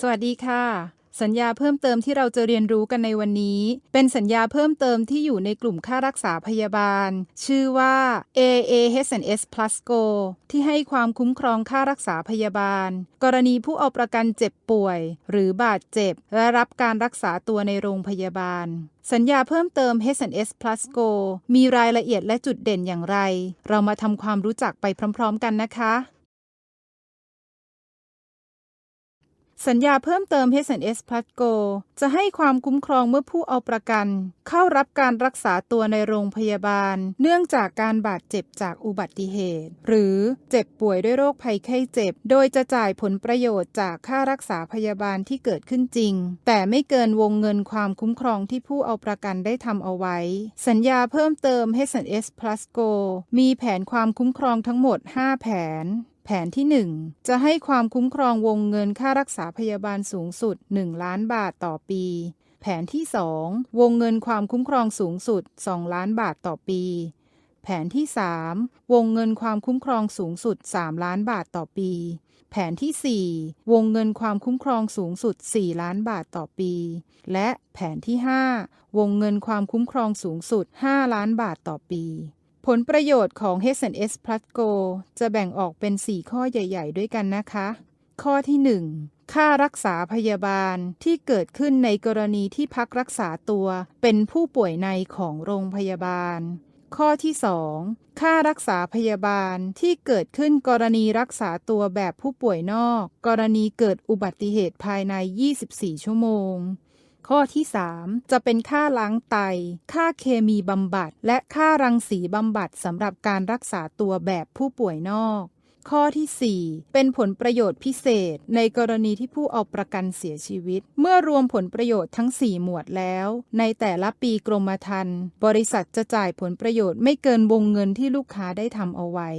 สวัสดีค่ะ สัญญาเพิ่มเติมที่เราจะเรียนรู้กันในวันนี้ เป็นสัญญาเพิ่มเติมที่อยู่ในกลุ่มค่ารักษาพยาบาล ชื่อว่า AAHS Plus Go ที่ให้ความคุ้มครองค่ารักษาพยาบาล กรณีผู้เอาประกันเจ็บป่วย หรือบาดเจ็บ และรับการรักษาตัวในโรงพยาบาลสัญญาเพิ่มเติม H&S Plus Go มีรายละเอียดและจุดเด่นอย่างไร เรามาทำความรู้จักไปพร้อม ๆ กันนะคะ สัญญาเพิ่มเติม H&S Plus Go จะให้ความคุ้มครองเมื่อผู้เอาประกัน เข้ารับการรักษาตัวในโรงพยาบาล เนื่องจากการบาดเจ็บจากอุบัติเหตุ หรือเจ็บป่วยด้วยโรคภัยไข้เจ็บ โดยจะจ่ายผลประโยชน์จากค่ารักษาพยาบาลที่เกิดขึ้นจริง แต่ไม่เกินวงเงินความคุ้มครองที่ผู้เอาประกันได้ทำเอาไว้ สัญญาเพิ่มเติม H&S Plus Go มีแผนความคุ้มครองทั้งหมด 5 แผน แผนที่ 1 จะให้ความคุ้มครองวงเงินค่ารักษาพยาบาลสูงสุด 1 ล้านบาทต่อปี แผนที่ 2 วงเงินความคุ้มครองสูงสุด 2 ล้านบาทต่อปี แผนที่ 3 วงเงินความคุ้มครองสูงสุด 3 ล้านบาทต่อปี แผนที่ 4 วงเงินความคุ้มครองสูงสุด 4 ล้านบาทต่อปี และแผนที่ 5 วงเงินความคุ้มครองสูงสุด 5 ล้านบาทต่อปี ผลประโยชน์ของ H&S Plus Go จะแบ่งออกเป็น 4 ข้อใหญ่ ๆ ด้วยกันนะคะ ข้อที่ 1 ค่ารักษาพยาบาลที่เกิดขึ้นในกรณีที่พักรักษาตัวเป็นผู้ป่วยในของโรงพยาบาล ข้อที่ 2 ค่ารักษาพยาบาลที่เกิดขึ้นกรณีรักษาตัวแบบผู้ป่วยนอก กรณีเกิดอุบัติเหตุภายใน 24 ชั่วโมง ข้อที่ 3 จะเป็นค่าล้างไต ค่าเคมีบำบัด และค่ารังสีบำบัดสำหรับการรักษาตัวแบบผู้ป่วยนอก ข้อที่ 4 เป็นผลประโยชน์พิเศษ ในกรณีที่ผู้เอาประกันเสียชีวิต เมื่อรวมผลประโยชน์ทั้ง 4 หมวดแล้ว ในแต่ละปีกรมธรรม์บริษัทจะจ่ายผลประโยชน์ไม่เกินวงเงินที่ลูกค้าได้ทำเอาไว้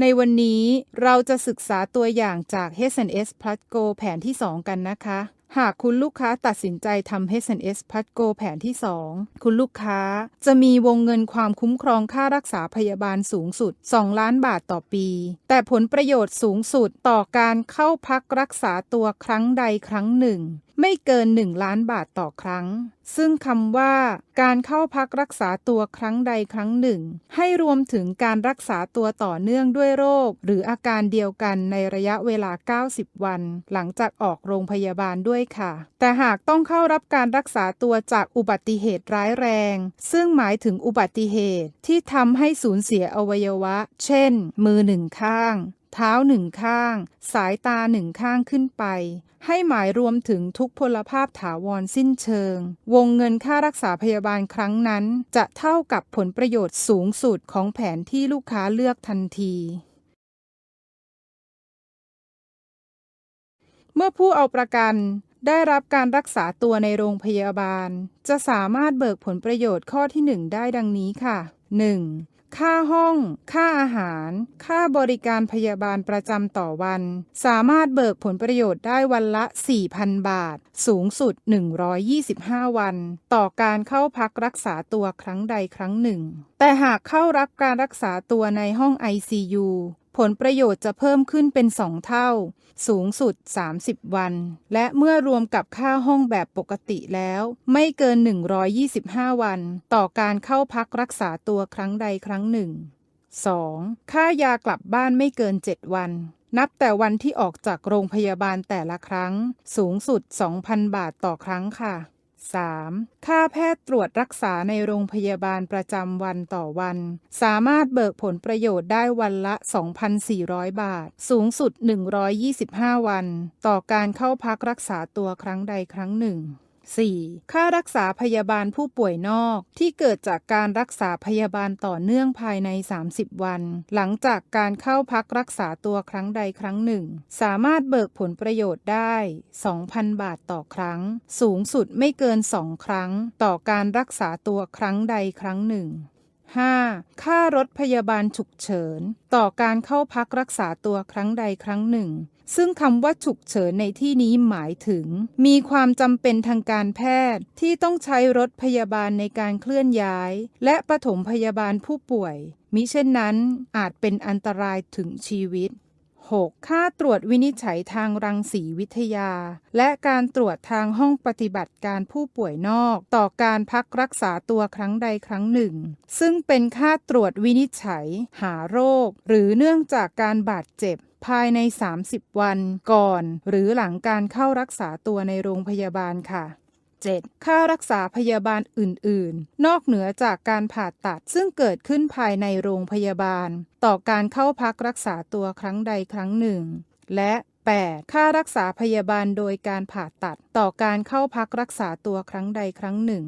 ในวันนี้เราจะศึกษาตัวอย่างจาก H&S Plus Go แผนที่ 2 กันนะคะ หากคุณลูกค้าตัดสินใจทำ H&S Plus Go แผนที่ 2 คุณลูกค้าจะมีวงเงินความคุ้มครองค่ารักษาพยาบาลสูงสุด 2 ล้านบาทต่อปี แต่ผลประโยชน์สูงสุดต่อการเข้าพักรักษาตัวครั้งใดครั้งหนึ่ง ไม่เกิน 1 ล้านบาทต่อครั้ง ซึ่งคำว่าการเข้าพักรักษาตัวครั้งใดครั้งหนึ่ง ให้รวมถึงการรักษาตัวต่อเนื่องด้วยโรค หรืออาการเดียวกันในระยะเวลา 90 วัน หลังจากออกโรงพยาบาลด้วยค่ะ แต่หากต้องเข้ารับการรักษาตัวจากอุบัติเหตุร้ายแรง ซึ่งหมายถึงอุบัติเหตุที่ทำให้สูญเสียอวัยวะ เช่น มือหนึ่งข้าง เท้าหนึ่งข้าง สายตาหนึ่งข้างขึ้นไป ให้หมายรวมถึงทุกพลภาพถาวรสิ้นเชิง วงเงินค่ารักษาพยาบาลครั้งนั้น จะเท่ากับผลประโยชน์สูงสุดของแผนที่ลูกค้าเลือกทันทีเมื่อผู้เอาประกันได้รับการรักษาตัวในโรงพยาบาล จะสามารถเบิกผลประโยชน์ข้อที่ 1 ได้ดังนี้ค่ะ 1. ค่าห้อง ค่าอาหาร ค่าบริการพยาบาลประจำต่อวัน สามารถเบิกผลประโยชน์ได้วันละ 4,000 บาท สูงสุด 125 วัน ต่อการเข้าพักรักษาตัวครั้งใดครั้งหนึ่ง แต่หากเข้ารับการรักษาตัวในห้อง ICU ผลประโยชน์จะเพิ่มขึ้นเป็น2เท่า สูงสุด 30 วัน และเมื่อรวมกับค่าห้องแบบปกติแล้ว ไม่เกิน 125 วัน ต่อการเข้าพักรักษาตัวครั้งใดครั้งหนึ่ง 2. ค่ายากลับบ้านไม่เกิน 7 วัน นับแต่วันที่ออกจากโรงพยาบาลแต่ละครั้ง สูงสุด 2,000 บาทต่อครั้งค่ะ 3. ค่าแพทย์ตรวจรักษาในโรงพยาบาลประจำวันต่อวัน สามารถเบิกผลประโยชน์ได้วันละ 2,400 บาท สูงสุด 125 วัน ต่อการเข้าพักรักษาตัวครั้งใดครั้งหนึ่ง 4. ค่ารักษาพยาบาลผู้ป่วยนอกที่เกิดจากการรักษาพยาบาลต่อเนื่องภายใน 30 วัน หลังจากการเข้าพักรักษาตัวครั้งใดครั้งหนึ่ง สามารถเบิกผลประโยชน์ได้ 2,000 บาทต่อครั้ง สูงสุดไม่เกิน 2 ครั้ง ต่อการรักษาตัวครั้งใดครั้งหนึ่ง 5. ค่ารถพยาบาลฉุกเฉิน ต่อการเข้าพักรักษาตัวครั้งใดครั้งหนึ่ง ซึ่งคำว่าฉุกเฉินในที่นี้หมายถึง มีความจำเป็นทางการแพทย์ที่ต้องใช้รถพยาบาลในการเคลื่อนย้าย และปฐมพยาบาลผู้ป่วย มิเช่นนั้นอาจเป็นอันตรายถึงชีวิต 6. ค่าตรวจวินิจฉัยทางรังสีวิทยา และการตรวจทางห้องปฏิบัติการผู้ป่วยนอก ต่อการพักรักษาตัวครั้งใดครั้งหนึ่ง ซึ่งเป็นค่าตรวจวินิจฉัย หาโรค หรือเนื่องจากการบาดเจ็บภายใน 30 วัน ก่อน หรือหลังการเข้ารักษาตัวในโรงพยาบาลค่ะ 7. ค่ารักษาพยาบาลอื่น ๆ นอกเหนือจากการผ่าตัดซึ่งเกิดขึ้นภายในโรงพยาบาล ต่อการเข้าพักรักษาตัวครั้งใดครั้งหนึ่ง และ 8. ค่ารักษาพยาบาลโดยการผ่าตัดต่อการเข้าพักรักษาตัวครั้งใดครั้งหนึ่ง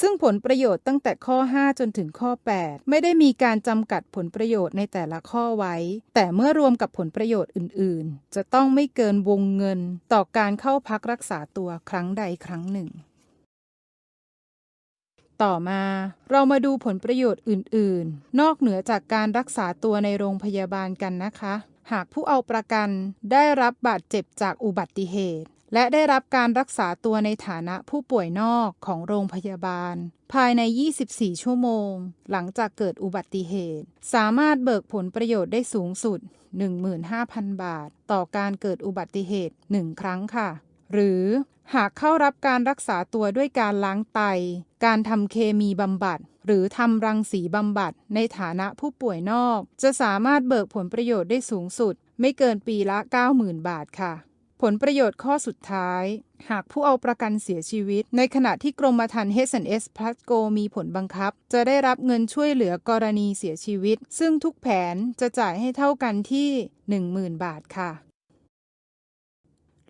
ซึ่งผลประโยชน์ตั้งแต่ข้อ 5 จนถึงข้อ 8 ไม่ได้มีการจำกัดผลประโยชน์ในแต่ละข้อไว้ แต่เมื่อรวมกับผลประโยชน์อื่น ๆ จะต้องไม่เกินวงเงิน ต่อการเข้าพักรักษาตัวครั้งใดครั้งหนึ่ง ต่อมาเรามาดูผลประโยชน์อื่น ๆ นอกเหนือจากการรักษาตัวในโรงพยาบาลกันนะคะ หากผู้เอาประกันได้รับบาดเจ็บจากอุบัติเหตุ และได้รับการรักษาตัวในฐานะผู้ป่วยนอกของโรงพยาบาล ภายใน 24 ชั่วโมง หลังจากเกิดอุบัติเหตุ สามารถเบิกผลประโยชน์ได้สูงสุด 15,000 บาท ต่อการเกิดอุบัติเหตุ 1 ครั้งค่ะ หรือหากเข้ารับการรักษาตัวด้วยการล้างไต การทำเคมีบำบัด หรือทำรังสีบำบัด ในฐานะผู้ป่วยนอก จะสามารถเบิกผลประโยชน์ได้สูงสุด ไม่เกินปีละ 90,000 บาทค่ะ ผลประโยชน์ข้อสุดท้าย หากผู้เอาประกันเสียชีวิต ในขณะที่กรมธรรม์ H&S Plus Go มีผลบังคับ จะได้รับเงินช่วยเหลือกรณีเสียชีวิต ซึ่งทุกแผนจะจ่ายให้เท่ากันที่ 10,000 บาทค่ะ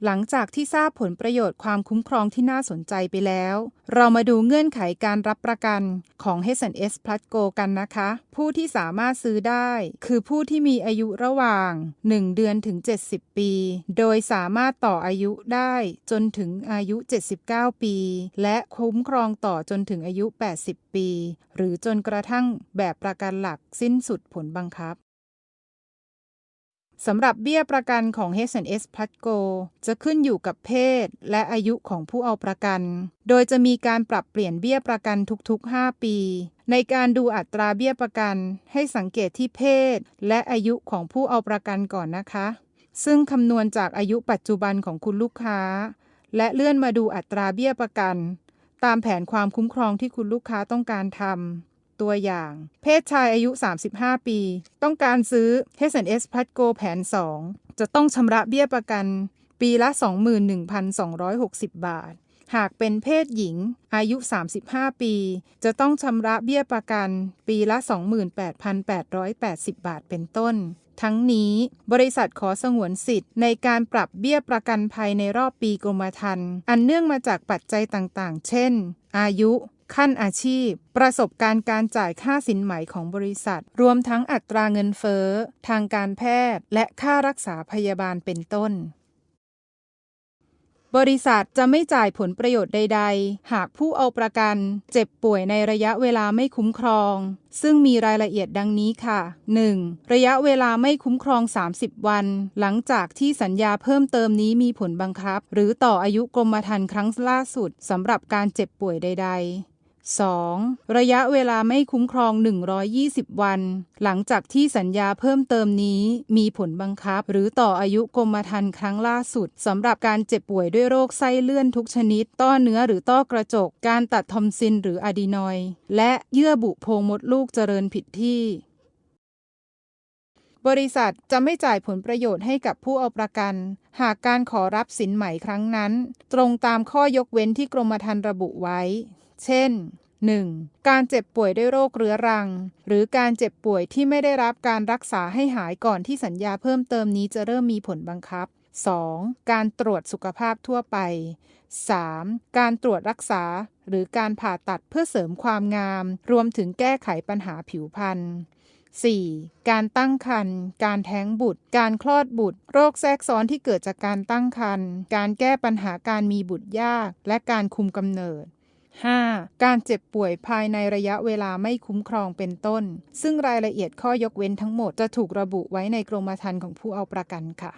หลังจากที่ทราบผลประโยชน์ความคุ้มครองที่น่าสนใจไปแล้ว เรามาดูเงื่อนไขการรับประกันของ H&S Plus Go กันนะคะ ผู้ที่สามารถซื้อได้ คือผู้ที่มีอายุระหว่าง 1 เดือนถึง 70 ปี โดยสามารถต่ออายุได้จนถึงอายุ 79 ปี และคุ้มครองต่อจนถึงอายุ 80 ปี หรือจนกระทั่งแบบประกันหลักสิ้นสุดผลบังคับ สำหรับเบี้ยประกันของ H&S Plus Go จะขึ้นอยู่กับเพศและอายุของผู้เอาประกัน โดยจะมีการปรับเปลี่ยนเบี้ยประกันทุกๆ 5 ปี ในการดูอัตราเบี้ยประกัน ให้สังเกตที่เพศ และอายุของผู้เอาประกันก่อนนะคะ ซึ่งคำนวณจากอายุปัจจุบันของคุณลูกค้า และเลื่อนมาดูอัตราเบี้ยประกัน ตามแผนความคุ้มครองที่คุณลูกค้าต้องการทำ ตัวอย่าง เพศชายอายุ 35 ปี ต้องการซื้อ H&S Plus Go แผน 2 จะต้องชำระเบี้ยประกัน ปีละ 21,260 บาท หากเป็นเพศหญิง อายุ 35 ปี จะต้องชำระเบี้ยประกัน ปีละ 28,880 บาทเป็นต้นทั้งนี้บริษัทขอสงวนสิทธิ์ในการปรับเบี้ยประกันภัยในรอบปีกรมธรรม์อันเนื่องมาจากปัจจัยต่างๆ เช่น อายุ ขั้นอาชีพ ประสบการณ์การจ่ายค่าสินไหมของบริษัท รวมทั้งอัตราเงินเฟ้อ ทางการแพทย์ และค่ารักษาพยาบาลเป็นต้น บริษัทจะไม่จ่ายผลประโยชน์ใด ๆ หากผู้เอาประกัน เจ็บป่วยในระยะเวลาไม่คุ้มครอง ซึ่งมีรายละเอียดดังนี้ค่ะ 1. ระยะเวลาไม่คุ้มครอง 30 วัน หลังจากที่สัญญาเพิ่มเติมนี้มีผลบังคับ หรือต่ออายุกรมธรรม์ครั้งล่าสุดสำหรับการเจ็บป่วยใด ๆ 2. ระยะเวลาไม่คุ้มครอง 120 วัน หลังจากที่สัญญาเพิ่มเติมนี้ มีผลบังคับ หรือต่ออายุกรมธรรม์ครั้งล่าสุดสำหรับการเจ็บป่วยด้วยโรคไส้เลื่อนทุกชนิด ต้อเนื้อหรือต้อกระจก การตัดทอมซินหรืออะดีนอย และเยื่อบุโพรงมดลูกเจริญผิดที่บริษัทจะไม่จ่ายผลประโยชน์ให้กับผู้เอาประกัน หากการขอรับสินไหม่ครั้งนั้น ตรงตามข้อยกเว้นที่กรมธรรม์ระบุไว้ เช่น 1. การเจ็บป่วยด้วยโรคเรื้อรัง หรือการเจ็บป่วยที่ไม่ได้รับการรักษาให้หายก่อนที่สัญญาเพิ่มเติมนี้จะเริ่มมีผลบังคับ 2. การตรวจสุขภาพทั่วไป 3. การตรวจรักษา หรือการผ่าตัดเพื่อเสริมความงาม รวมถึงแก้ไขปัญหาผิวพรรณ 4. การตั้งครรภ์ การแท้งบุตร การคลอดบุตร โรคแทรกซ้อนที่เกิดจากการตั้งครรภ์ การแก้ปัญหาการมีบุตรยาก และการคุมกำเนิด 5. การเจ็บป่วยภายในระยะเวลาไม่คุ้มครองเป็นต้น ซึ่งรายละเอียดข้อยกเว้นทั้งหมดจะถูกระบุไว้ในกรมธรรม์ของผู้เอาประกันค่ะ